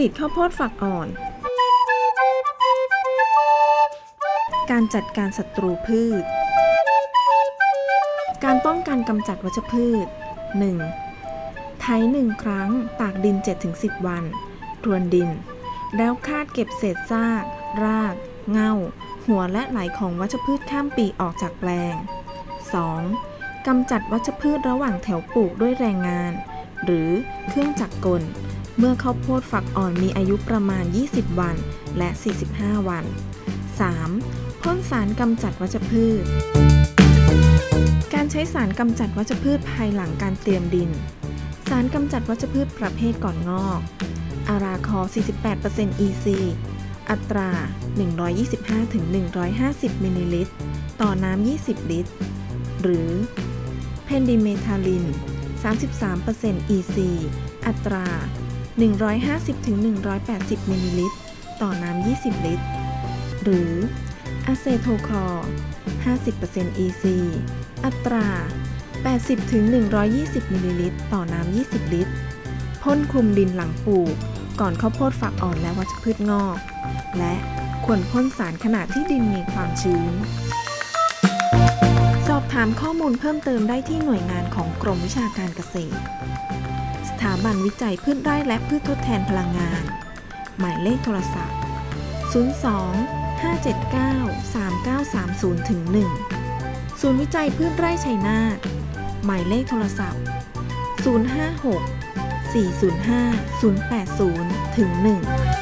ลิตข้าวโพดฝักอ่อน การจัดการศัตรูพืช การป้องกันกำจัดวัชพืช 1. ไถหนึ่งครั้ง ตากดิน 7-10 วันพรวนดิน แล้วคาดเก็บเศษซาก ราก เง่า หัวและไหลของวัชพืชข้ามปีออกจากแปลง 2. กำจัดวัชพืชระหว่างแถวปลูกด้วยแรงงาน หรือเครื่องจักรกล เมื่อข้าวโพดฝักอ่อนมีอายุประมาณ 20 วันและ 45 วัน 3. พ่นสารกำจัดวัชพืช การใช้สารกำจัดวัชพืชภายหลังการเตรียมดิน สารกำจัดวัชพืชประเภทก่อนงอกอาราคอ 48% EC อัตรา 125-150 มิลลิลิตร ต่อน้ำ 20 ลิตร หรือ เพนดิเมทาลิน 33% EC อัตรา 150-180 มิลลิลิตร ต่อน้ำ 20 ลิตร หรืออะเซโทคอร์50% EC อัตรา 80-120 มิลลิลิตร ต่อน้ำ 20 ลิตร พ่นคลุมดินหลังปลูก ก่อนข้าวโพดฝักอ่อนและวัชพืชงอก และควรพ่นสารขณะที่ดินมีความชื้น สอบถามข้อมูลเพิ่มเติมได้ที่หน่วยงานของกรมวิชาการเกษตร ถาบันวิจัยพืชไร่และพืชทดแทนพลังงาน หมายเลขโทรศัพท์ 02 579 3930ถึง1ศูนย์วิจัยพืชไร่ชัยนาทหมายเลขโทรศัพท์ 056 405 080ถึง1